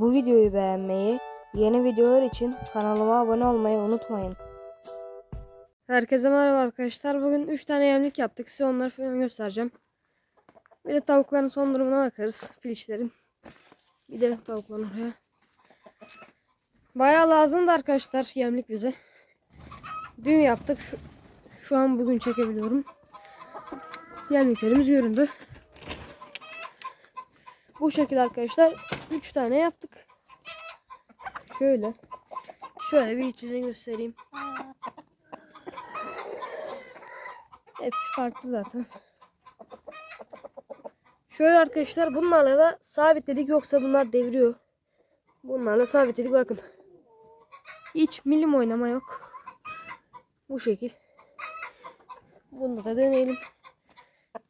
Bu videoyu beğenmeyi, yeni videolar için kanalıma abone olmayı unutmayın. Herkese merhaba arkadaşlar. Bugün 3 tane yemlik yaptık. Size onları falan göstereceğim. Bir de tavukların son durumuna bakarız. Piliçlerin. Gidelim tavukların oraya. Bayağı lazımdı arkadaşlar yemlik bize. Dün yaptık. Şu, şu an bugün çekebiliyorum. Yemliklerimiz göründü. Bu şekilde arkadaşlar 3 tane yaptık. Şöyle. Şöyle bir içini göstereyim. Hepsi farklı zaten. Şöyle arkadaşlar bunlarla da sabitledik yoksa bunlar devriyor. Bunlarla sabitledik bakın. Hiç milim oynama yok. Bu şekil. Bunu da deneyelim.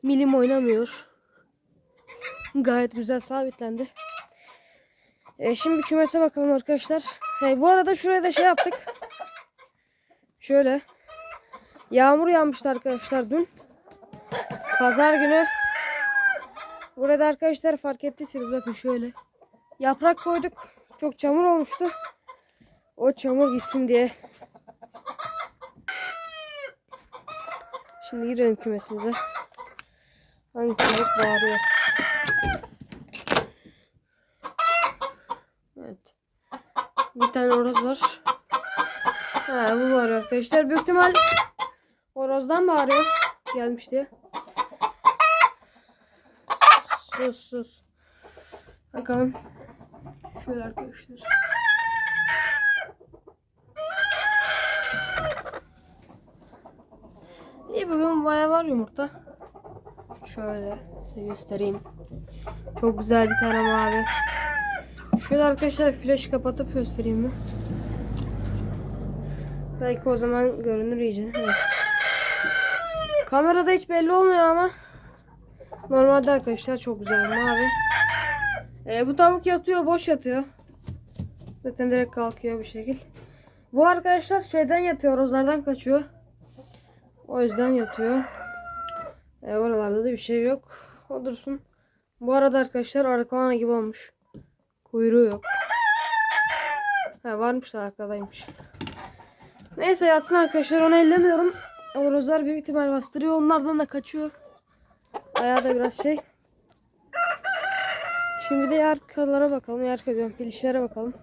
Milim oynamıyor. Gayet güzel sabitlendi. E, şimdi kümese bakalım arkadaşlar. E, bu arada şuraya da şey yaptık. Şöyle. Yağmur yağmıştı arkadaşlar dün. Pazar günü. Burada arkadaşlar fark ettiyseniz bakın şöyle. Yaprak koyduk. Çok çamur olmuştu. O çamur gitsin diye. Şimdi girelim kümesimize. Hangi köpek bağırıyor? Evet. Bir tane horoz var. Ha bu var arkadaşlar. Büyük ihtimal horozdan bağırıyor. Gelmiş diye. Sus sus. Bakalım. Şöyle arkadaşlar. İyi bugün bayağı var yumurta. Şöyle size göstereyim. Çok güzel bir tane mavi. Şöyle arkadaşlar flash kapatıp göstereyim mi? Belki o zaman görünür iyice. Evet. Kamerada hiç belli olmuyor ama normalde arkadaşlar çok güzel mavi. Ee, bu tavuk yatıyor, boş yatıyor. Zaten direkt kalkıyor bir şekil. Bu arkadaşlar şeyden yatıyor, rozlardan kaçıyor. O yüzden yatıyor. Ee, oralarda da bir şey yok. O dursun. Bu arada arkadaşlar arkaana gibi olmuş. Kuyruğu yok. Ha, varmış da arkadaymış. Neyse yatsın arkadaşlar onu ellemiyorum. Horozlar büyük ihtimal bastırıyor. Onlardan da kaçıyor. Ayağı da biraz şey. Şimdi de yarkalara bakalım. Yarka diyorum. Pilişlere bakalım.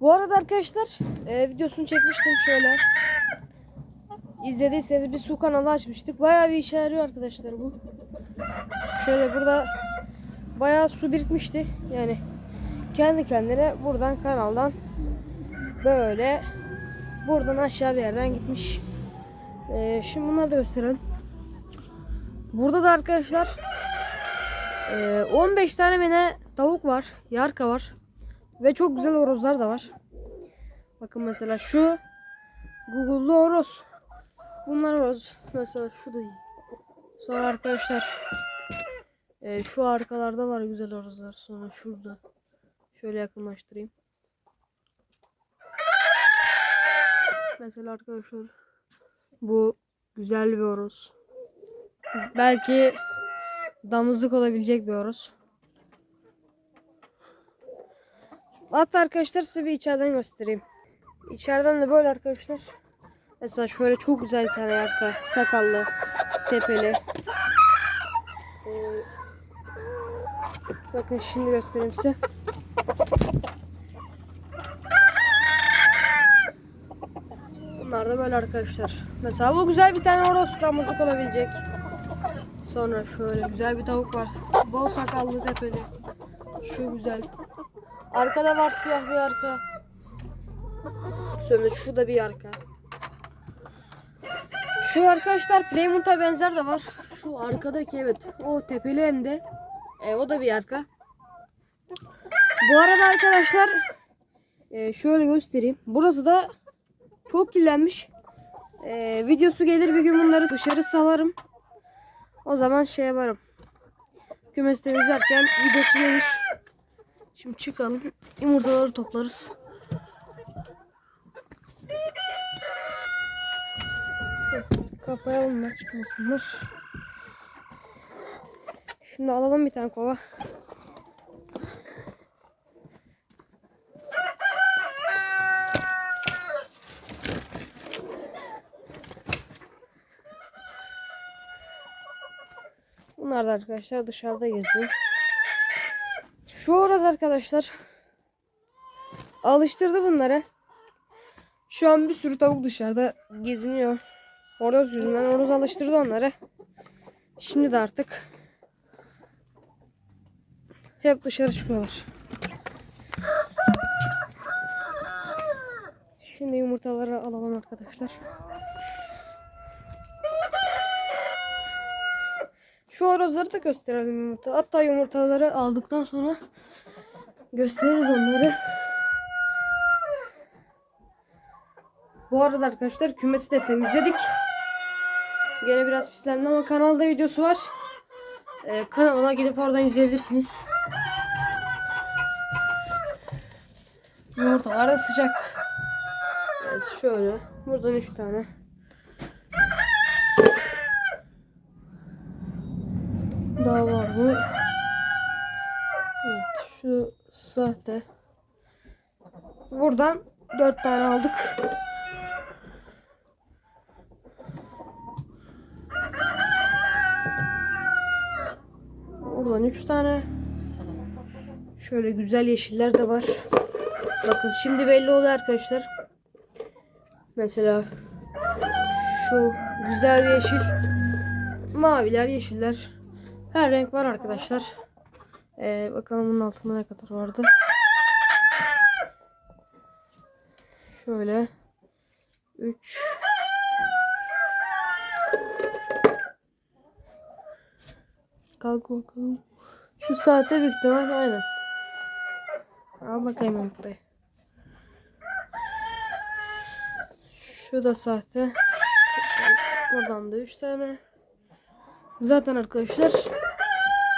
Bu arada arkadaşlar e, videosunu çekmiştim şöyle. İzlediyseniz bir su kanalı açmıştık. Bayağı bir işe yarıyor arkadaşlar bu. Şöyle burada bayağı su birikmişti. Yani kendi kendine buradan kanaldan böyle buradan aşağı bir yerden gitmiş. Ee, şimdi bunları da gösterelim. Burada da arkadaşlar e, 15 tane mene tavuk var. Yarka var. Ve çok güzel horozlar da var. Bakın mesela şu Google'lu horoz. Bunlar horoz. Mesela şu da iyi. Sonra arkadaşlar e, şu arkalarda var güzel horozlar. Sonra şurada. Şöyle yakınlaştırayım. Mesela arkadaşlar bu güzel bir horoz. Belki damızlık olabilecek bir horoz. Hatta arkadaşlar size bir içeriden göstereyim. İçeriden de böyle arkadaşlar. Mesela şöyle çok güzel bir tane arka. Sakallı, tepeli. Ee, bakın şimdi göstereyim size. Bunlar da böyle arkadaşlar. Mesela bu güzel bir tane horoz damızlık olabilecek. Sonra şöyle güzel bir tavuk var. Bol sakallı tepeli. Şu güzel. Arkada var siyah bir arka. Sonra şu da bir arka. Şu arkadaşlar Plymouth'a benzer de var. Şu arkadaki evet. O tepeli hem de. E, o da bir arka. Bu arada arkadaşlar e, şöyle göstereyim. Burası da çok kirlenmiş. E, videosu gelir bir gün bunları dışarı salarım. O zaman şey yaparım. Kümes temizlerken videosu gelir. Şimdi çıkalım. Yumurtaları toplarız. Kapayalım da çıkmasınlar. Şimdi alalım bir tane kova. Bunlar da arkadaşlar dışarıda geziyor. Şu orası arkadaşlar. Alıştırdı bunları. Şu an bir sürü tavuk dışarıda geziniyor. Horoz yüzünden horoz alıştırdı onları. Şimdi de artık hep dışarı çıkıyorlar. Şimdi yumurtaları alalım arkadaşlar. Şu horozları da gösterelim yumurta. Hatta yumurtaları aldıktan sonra gösteririz onları. Bu arada arkadaşlar kümesi de temizledik. Gene biraz pislendi ama kanalda videosu var. Ee, kanalıma gidip oradan izleyebilirsiniz. Yumurtalar da sıcak. Evet şöyle. Buradan 3 tane. Daha var mı? Evet şu sahte. Buradan 4 tane aldık. Buradan 3 tane. Şöyle güzel yeşiller de var. Bakın şimdi belli oldu arkadaşlar. Mesela şu güzel bir yeşil. Maviler, yeşiller. Her renk var arkadaşlar. Ee, bakalım bunun altında ne kadar vardı. Şöyle 3 Kalk bakalım. Şu saate büyük ihtimal aynen. Al bakayım yumurtayı. Şu da sahte. Buradan da 3 tane. Zaten arkadaşlar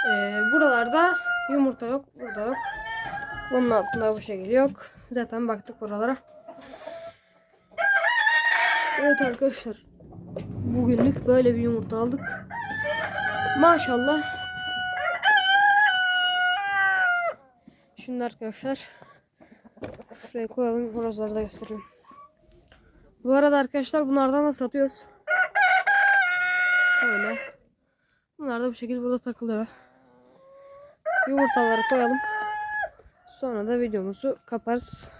eee, buralarda yumurta yok. Burada yok. Bunun altında bu şekilde yok. Zaten baktık buralara. Evet arkadaşlar. Bugünlük böyle bir yumurta aldık. Maşallah. Şimdi arkadaşlar şuraya koyalım. Horozları da göstereyim. Bu arada arkadaşlar bunlardan da satıyoruz. Böyle. Bunlar da bu şekilde burada takılıyor. Yumurtaları koyalım. Sonra da videomuzu kaparız.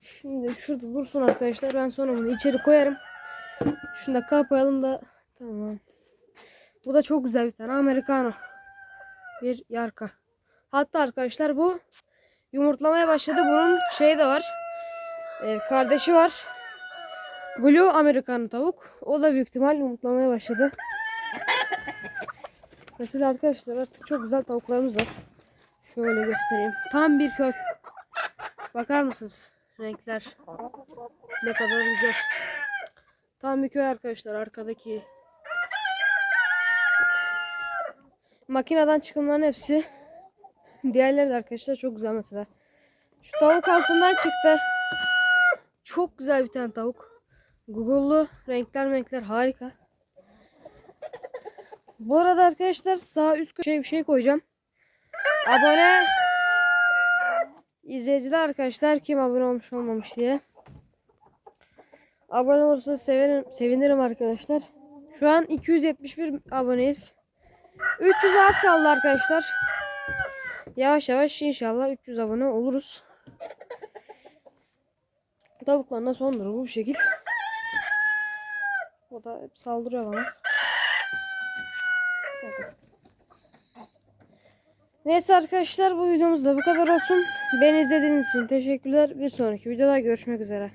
Şimdi şurada dursun arkadaşlar. Ben sonra bunu içeri koyarım. Şunu da kapayalım da. Tamam. Bu da çok güzel bir tane Americano. Bir yarka. Hatta arkadaşlar bu yumurtlamaya başladı. Bunun şeyi de var. Ee, kardeşi var. Blue Americano tavuk. O da büyük ihtimal yumurtlamaya başladı. Mesela arkadaşlar artık çok güzel tavuklarımız var. Şöyle göstereyim. Tam bir köy. Bakar mısınız? Renkler. Ne kadar güzel. Tam bir köy arkadaşlar arkadaki. Makineden çıkımların hepsi. Diğerleri de arkadaşlar çok güzel mesela. Şu tavuk altından çıktı. Çok güzel bir tane tavuk. Google'lu renkler renkler harika. Bu arada arkadaşlar sağ üst köşeye bir şey koyacağım. Abone izleyiciler arkadaşlar kim abone olmuş olmamış diye. Abone olursa sevinirim, sevinirim arkadaşlar. Şu an 271 aboneyiz. 300 az kaldı arkadaşlar. Yavaş yavaş inşallah 300 abone oluruz. Tavuklarına son durumu bu şekil. O da hep saldırıyor bana. Neyse arkadaşlar bu videomuz da bu kadar olsun. Beni izlediğiniz için teşekkürler. Bir sonraki videoda görüşmek üzere.